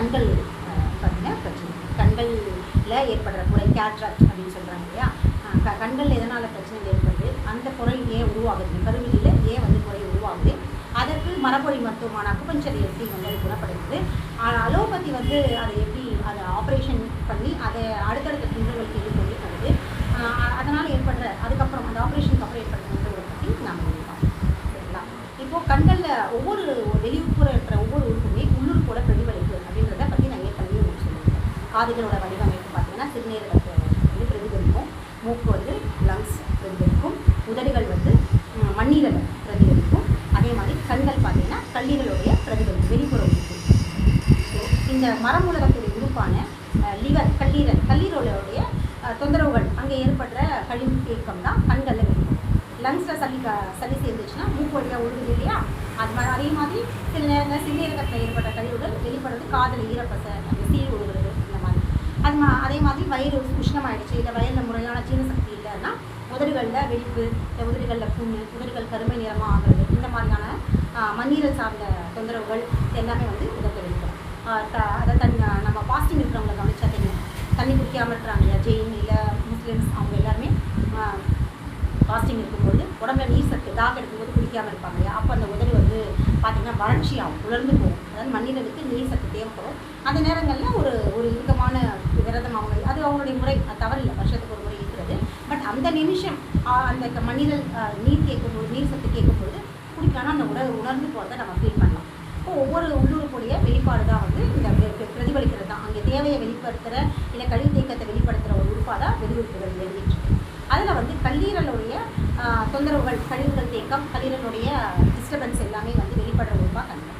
கண்கள் பார்த்தீங்கன்னா பிரச்சனை. கண்களில் ஏற்படுற குறை கேட்ராக்ட் அப்படின்னு சொல்கிறாங்க இல்லையா? க கண்கள் எதனால் பிரச்சனை ஏற்படுது? அந்த குறை ஏன் உருவாகுது? கருவிலியில் ஏன் வந்து குறை உருவாகுது? அதற்கு மரபொழி மருத்துவமான அக்குபஞ்சர் எப்படி வந்து அது குணப்படுத்துது அலோபதி வந்து அதை எப்படி அதை ஆப்ரேஷன் பண்ணி அதை அடுத்தடுத்த துண்டுகளுக்கு இது கொண்டு தருது அதனால் ஏற்படுற அதுக்கப்புறம் அந்த ஆப்ரேஷனுக்கு அப்புறம் ஏற்படுற துண்டுகளை பற்றி நாம் சரிங்களா? இப்போது கண்களில் ஒவ்வொரு வெளியுட்புற இருக்கிற ஒவ்வொரு உறுப்புமே காதுகளோட வடிவமைப்பு பார்த்தீங்கன்னா சிறுநீரகத்தை வந்து பிரதிபலிக்கும். மூக்கு வந்து லங்ஸ் பிரதிபலிக்கும். உதடுகள் வந்து மண்ணீரல் பிரதிபலிக்கும். அதே மாதிரி கண்கள் பார்த்தீங்கன்னா கல்லீரலுடைய பிரதிபலிப்பு வெளிப்புற உறுப்பு. இந்த இந்த மரமூலகத்துடைய உறுப்பான லிவர் கல்லீரல் கல்லீரலுடைய தொந்தரவுகள் அங்கே ஏற்படுற கழிவு தேக்கம் தான் கண்களில் வெளிப்படும் லங்ஸில் சளி க சளி சேர்ந்துச்சுன்னா மூக்கு வழியாக ஒழுகுது இல்லையா? அது மாதிரி அதே மாதிரி சில நேரங்கள் சிறுநீரகத்தில் ஏற்பட்ட கழிவுகள் வெளிப்படுறது காதில் ஈரப்பசை அந்த சீல் ஒழுகுறது அது மா அதே மாதிரி வயிறு உஷ்ணமாயிடுச்சு. இல்லை வயலில் முறையான ஜீரணசக்தி இல்லைன்னா உதடுகளில் வெடிப்பு இல்லை உதடுகளில் புண்ணு உதடுகள் கருமை நிறமாக ஆகுறது. இந்த மாதிரியான மண்ணீரை மண்ணீரல் சார்ந்த தொந்தரவுகள் எல்லாமே வந்து உதவி தெரிவிக்கும் அதை தன் நம்ம பாஸ்டிங் இருக்கிறவங்கள கவனிச்சா தெரியும். தண்ணி குடிக்காமல் இருக்கிறாங்க இல்லையா? ஜெயின் இல்லை முஸ்லீம்ஸ் அவங்க எல்லாருமே பாசிட்டிவ் இருக்கும்போது உடம்புல நீர் சத்து தாக எடுக்கும்போது குடிக்காமல் இருப்பாங்க இல்லையா? அப்போ அந்த உதடு வந்து பார்த்திங்கன்னா வறட்சியாகும் உலர்ந்து போகும். அதாவது மண்ணிரலுக்கு நீர் சத்து தேவைப்படும். அந்த நேரங்களில் ஒரு ஒரு இறுக்கமான விரதம் அவங்க அது அவங்களுடைய முறை தவறில்லை வருஷத்துக்கு ஒரு முறை இருக்கிறது. பட் அந்த நிமிஷம் அந்த மனிதர் நீர் கேட்கும்போது நீர் சத்து கேட்கும்போது குடிக்காமல் அந்த உடல் உணர்ந்து போகிறத நம்ம ஃபீல் பண்ணலாம். இப்போ ஒவ்வொரு உள்ளூருக்குடைய வெளிப்பாடு தான் வந்து இந்த பிரதிபலிக்கிறது தான். அங்கே தேவையை வெளிப்படுத்துகிற இல்லை கழிவு தேக்கத்தை வெளிப்படுத்துகிற ஒரு உறுப்பாக தான் வெளியுறுப்புகள் எழுதிட்டு அதில் வந்து கல்லீரலுடைய தொந்தரவுகள் கழிவுகள் தேக்கம் கல்லீரலுடைய டிஸ்டர்பன்ஸ் எல்லாமே வந்து வெளிப்படுற உறுப்பாக கண்கள்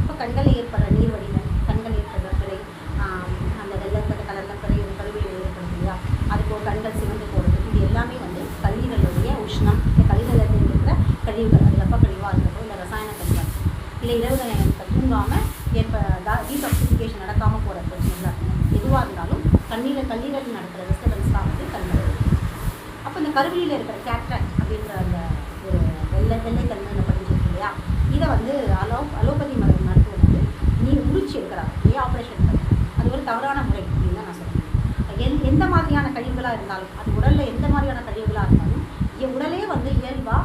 இப்போ கண்களில் ஏற்படுற நீர் வடிவம் கண்கள் ஏற்படுற பிறை ஆஹ், அந்த வெள்ளப்பட்ட கலரில் பிறை ஒரு கருவியில் ஏற்படுது இல்லையா அதுக்கு கண்கள் சிவந்து போகிறது இது எல்லாமே வந்து கல்லீரலுடைய இல்லை கழிவுகள் இருக்கிற கழிவுகள் அது வெப்ப கழிவாக இருக்கட்டும் இல்லை ரசாயன கழிவாக இருக்கட்டும் இல்லை இரவு நேரத்தில் தூங்காமல் ஏற்ப டீடாக்சிஃபிகேஷன் நடக்காமல் போகிற பிரச்சனைகளாக இருக்கணும் எதுவாக இருந்தாலும் கண்ணீரில் கல்லீரல் நடக்கிற டிஸ்டர்பன்ஸ் தான் வந்து கண்கள் அப்போ இந்த கருவியில் இருக்கிற கேட்ராக்ட் அப்படின்ற அந்த ஒரு வெள்ளை வெள்ளைத்தன்மை படிஞ்சிருக்கு இல்லையா? இதை வந்து அலோ அலோபதி மருந்து மருத்துவம் வந்து நீ உரிச்சு எடுக்கிறாங்க இல்லையா ஆப்ரேஷன் பண்ணி. அது ஒரு தவறான முறை அப்படின்னு தான் நான் சொல்கிறேன் எந் எந்த மாதிரியான கழிவுகளாக இருந்தாலும் அது உடலில் எந்த மாதிரியான கழிவுகளாக இருந்தாலும் உடலே வந்து இயல்பாக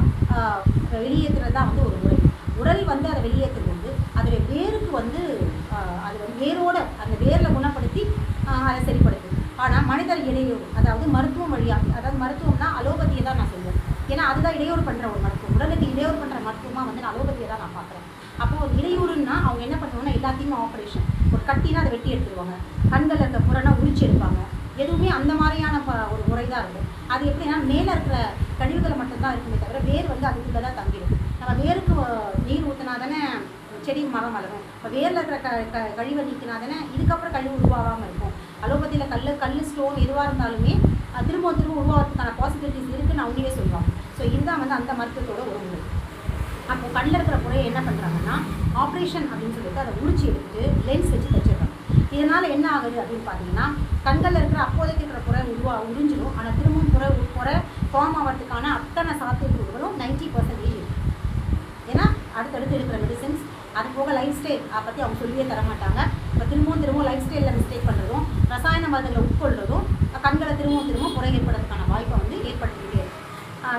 வெளியேற்றுறது தான் வந்து ஒரு முறை உடல் வந்து அதை வெளியேற்றும் போது அதோடைய வேருக்கு வந்து அது வந்து வேரோட அந்த வேரில் குணப்படுத்தி அதை சரிப்படுத்தும். ஆனால் மனிதர் இடையூறு அதாவது மருத்துவம் வழியாக அதாவது மருத்துவம்னா அலோபதியை தான் நான் சொல்லுவேன் ஏன்னா அதுதான் இடையூறு பண்ணுற ஒரு மருத்துவம். உடலுக்கு இடையூறு பண்ணுற மருத்துவமாக வந்து நான் அலோபதியை தான் நான் பார்க்குறேன். அப்போ ஒரு இடையூறுன்னா அவங்க என்ன பண்ணுவாங்கன்னா எல்லாத்தையுமே ஆப்ரேஷன் ஒரு கட்டினா அதை வெட்டி எடுத்துருவாங்க. கண்கள் இருக்க புறனா உரிச்சு எடுப்பாங்க. எதுவுமே அந்த மாதிரியான ப- ஒரு முறை தான் இருக்கும். அது எப்படின்னா மேலே இருக்கிற கழிவுகளை மட்டும்தான் இருக்குமே தவிர வேர் வந்து அதுக்குள்ளே தான் தங்கிடும் நம்ம வேருக்கு நீர் ஊற்றினா தானே செடி மரம் வளரும். இப்போ வேரில் இருக்கிற க க கழிவை நீக்கினா தானே இதுக்கப்புறம் கழிவு உருவாகாமல் இருக்கும். அலோபதியில் கல் கல் ஸ்டோன் எதுவாக இருந்தாலுமே திரும்ப திரும்ப உருவாகிறதுக்கான பாசிபிலிட்டிஸ் இருக்குன்னு அவங்களே சொல்லுவாங்க. ஸோ இதுதான் வந்து அந்த மருத்துவத்தோட ஒரு முறை அப்போ கண்ணில் இருக்கிற முறையை என்ன பண்ணுறாங்கன்னா ஆப்ரேஷன் அப்படின்னு சொல்லிட்டு அதை உரிச்சி எடுத்து லென்ஸ் வச்சு தைச்சிடுறாங்க. இதனால் என்ன ஆகுது அப்படின்னு பார்த்தீங்கன்னா கண்களில் இருக்கிற அப்போதைக்கு இருக்கிற புறை உருவா உறிஞ்சிடும் ஆனால் திரும்பவும் புறை புறை ஃபார்ம் ஆகிறதுக்கான அத்தனை சாத்தியக்கூறுகளும் நைன்ட்டி பர்சன்டேஜ் இருக்குது ஏன்னா அடுத்தடுத்து இருக்கிற மெடிசின்ஸ் அது போக லைஃப் ஸ்டைல் அதை பற்றி அவங்க சொல்லியே தர மாட்டாங்க. இப்போ திரும்பவும் திரும்பவும் லைஃப் ஸ்டைலில் மிஸ்டேக் பண்ணுறதும் ரசாயன மருந்துகளை உட்கொள்றதும் கண்களை திரும்பவும் திரும்பவும் குறை ஏற்படுறதுக்கான வாய்ப்பை வந்து ஏற்படுத்திக்கிட்டே இருக்கு.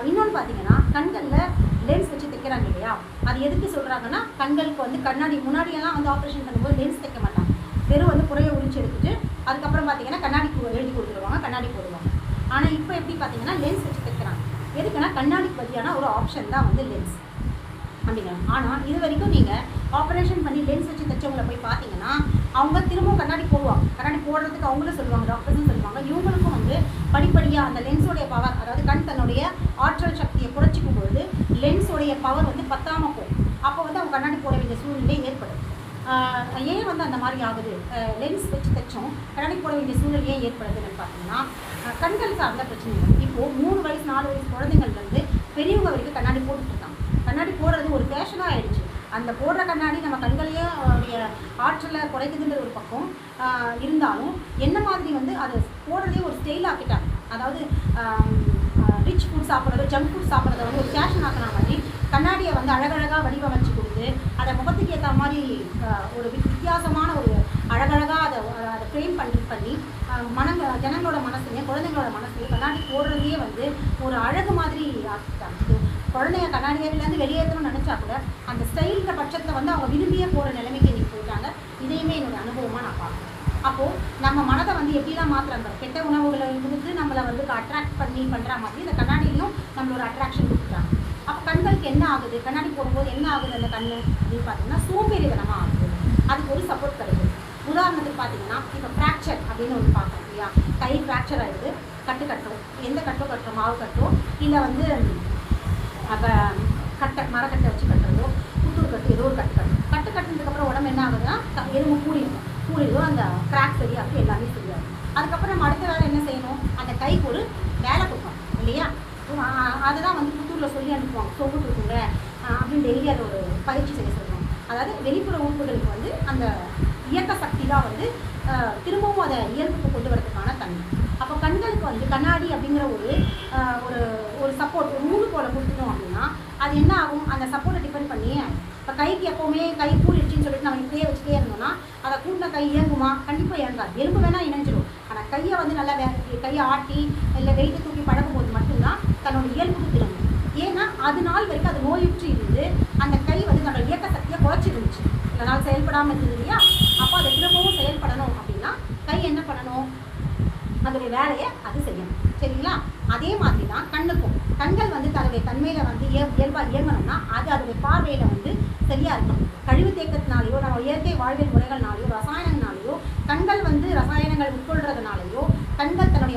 இன்னொன்று பார்த்தீங்கன்னா கண்களில் லென்ஸ் வச்சு தைக்கிறாங்க இல்லையா? அது எதுக்கு சொல்கிறாங்கன்னா கண்களுக்கு வந்து கண்ணாடி முன்னாடியெல்லாம் வந்து ஆப்ரேஷன் பண்ணும்போது லென்ஸ் தைக்க மாட்டாங்க. வெறும் வந்து புறையை உரிச்சு எடுத்துட்டு அதுக்கப்புறம் பார்த்தீங்கன்னா கண்ணாடி எழுதி கொடுத்துருவாங்க கண்ணாடி போடுவாங்க. ஆனால் இப்போ எப்படி பார்த்தீங்கன்னா லென்ஸ் வச்சு தைக்கிறாங்க எதுக்குன்னா கண்ணாடிக்கு பதிலான ஒரு ஆப்ஷன் தான் வந்து லென்ஸ் அப்படிங்களா? ஆனால் இது வரைக்கும் நீங்கள் ஆப்ரேஷன் பண்ணி லென்ஸ் வச்சு தைச்சவங்களை போய் பார்த்தீங்கன்னா அவங்க திரும்பவும் கண்ணாடி போடுவாங்க. கண்ணாடி போடுறதுக்கு அவங்களும் சொல்லுவாங்க டாக்டர்ஸும் சொல்லுவாங்க. இவங்களுக்கும் வந்து படிப்படியாக அந்த லென்ஸோடைய பவர் அதாவது கண் தன்னுடைய ஆற்றல் சக்தியை குறைச்சிக்கும் பொழுது லென்ஸோடைய பவர் வந்து பத்தாம போகும். அப்போ வந்து அவங்க கண்ணாடி போட வேண்டிய சூழ்நிலை ஏற்படும். ஏன் வந்து அந்த மாதிரி ஆகுது? லென்ஸ் வச்சு தைச்சோம் கண்ணாடி போட வேண்டிய சூழ்நிலை ஏன் ஏற்படுதுன்னு பார்த்தீங்கன்னா கண்கள் சார்ந்த பிரச்சனைகள். இப்போது மூணு வயசு நாலு வயசு குழந்தைங்கள்லேருந்து பெரியவங்க வரைக்கும் கண்ணாடி போட்டுட்ருக்காங்க. கண்ணாடி போடுறது ஒரு ஃபேஷனாக ஆயிடுச்சு. அந்த போடுற கண்ணாடி நம்ம கண்களையே உடைய ஆற்றலை குறைக்குதுன்ற ஒரு பக்கம் இருந்தாலும் என்ன மாதிரி வந்து அதை போடுறதே ஒரு ஸ்டைல் ஆக்கிட்டாங்க. அதாவது ரிச் ஃபுட் சாப்பிட்றதோ ஜங்க் ஃபுட் சாப்பிட்றத வந்து ஒரு ஃபேஷன் ஆக்குற மாதிரி கண்ணாடியை வந்து அழகழகாக வடிவமைச்சு கொடுத்து அதை முகத்துக்கு ஏற்ற மாதிரி ஒரு வித்தியாசமான ஒரு ஜனங்களோட மனசுலையும் குழந்தைங்களோட மனசுலையும் கண்ணாடி போடுறதையே வந்து ஒரு அழகு மாதிரி ஆக்கிட்டாங்க. குழந்தைய குழந்தைங்க கண்ணாடியிலேருந்து வெளியேற்றணும்னு நினச்சா கூட அந்த ஸ்டைல்ன்ற பட்சத்தில் வந்து அவங்க விரும்பியே போகிற நிலைமைக்கு இன்றைக்கி போயிட்டாங்க. இதையுமே என்னோடய அனுபவமாக நான் பார்க்குறேன். அப்போது நம்ம மனதை வந்து எப்படிலாம் மாற்றுறாங்க கெட்ட உணவுகளை இருந்து நம்மளை வந்து அட்ராக்ட் பண்ணி பண்ணுற மாதிரி இந்த கண்ணாடியிலையும் நம்மளோட அட்ராக்ஷன் கொடுக்குறாங்க. அப்போ கண்களுக்கு என்ன ஆகுது? கண்ணாடி போடும்போது என்ன ஆகுது அந்த கண் அப்படின்னு பார்த்தீங்கன்னா சோம்பேறித்தனமாக ஆகுது. அதுக்கு ஒரு சப்போர்ட் கிடைக்குது. உதாரணத்துக்கு பார்த்தீங்கன்னா இப்போ ஃப்ராக்சர் அப்படின்னு ஒன்று பார்க்குறோம் கை ஃப்ராக்சர் ஆகிடுது கட்டு கட்டும். எந்த கட்டோ கட்டுறோம் மாவு கட்டோ இல்லை வந்து அப்போ கட்டை மரக்கட்டை வச்சு கட்டுறதோ புத்தூர் கட்டு ஏதோ ஒரு கட்டு கட்டும். கட்டு கட்டினதுக்கப்புறம் உடம்பு என்ன ஆகுதுன்னா எதுவும் எலும்பு கூடிடும் கூடிடும் அந்த கிராக் சரியாகும் எல்லாமே சரியாகும். அதுக்கப்புறம் நம்ம அடுத்த வேலை என்ன செய்யணும்? அந்த கைக்கு ஒரு வேலை கொடுக்கணும் இல்லையா? அதுதான் வந்து புத்தூரில் சொல்லி அனுப்புவாங்க. சொம்பு கொடுக்குங்க அப்படின்னு டெய்லி அதை ஒரு பயிற்சி செய்ய சொல்லுவாங்க. அதாவது வெளிப்புற உறுப்புகளுக்கு வந்து அந்த இயக்க சக்தி தான் வந்து திரும்பவும் அதை இயல்புக்கு கொண்டு வரதுக்கான கண். அப்போ கண்களுக்கு வந்து கண்ணாடி அப்படிங்கிற ஒரு ஒரு ஒரு சப்போர்ட் ஒரு மூணு போல கொடுத்துட்டோம் அப்படின்னா அது என்ன ஆகும்? அந்த சப்போர்ட்டை டிபெண்ட் பண்ணியே இப்போ கைக்கு எப்போவுமே கை கூடிடுச்சின்னு சொல்லிட்டு நம்ம இப்படியே வச்சுட்டே இருந்தோம்னா அதை கூட்டின கை இயங்குமா? கண்டிப்பாக இயங்காது. எலும்பு வேணால் இணைஞ்சிடும் ஆனால் கையை வந்து நல்லா வே கையை ஆட்டி இல்லை வெயிட்டு தூக்கி பழகும் போது மட்டும்தான் தன்னோட இயல்புக்கு திரும்பும் ஏன்னா அது நாள் வரைக்கும் அது நோயுற்று இருந்து அந்த கை வந்து தன்னோட இயக்க சக்தியை குறைச்சிருந்துச்சு. சில நாள் செயல்படாமல் இருந்தது இல்லையா? அப்போ அதை திரும்பவும் செயல்படணும் அப்படின்னா கை என்ன பண்ணணும்? அதோடைய வேலையை அது செய்யணும் சரிங்களா? அதே மாதிரி தான் கண்ணுக்கும். கண்கள் வந்து தன்னுடைய தன்மையில் வந்து இய இயல்பாக இயங்கணும்னா அது அதோடைய பார்வையில் வந்து சரியாக இருக்கணும் கழிவு தேக்கத்தினாலேயோ நம்ம இயற்கை வாழ்வியல் முறைகள்னாலேயோ ரசாயனங்களாலேயோ கண்கள் வந்து ரசாயனங்கள் உட்கொள்றதுனாலேயோ கண்கள் தன்னுடைய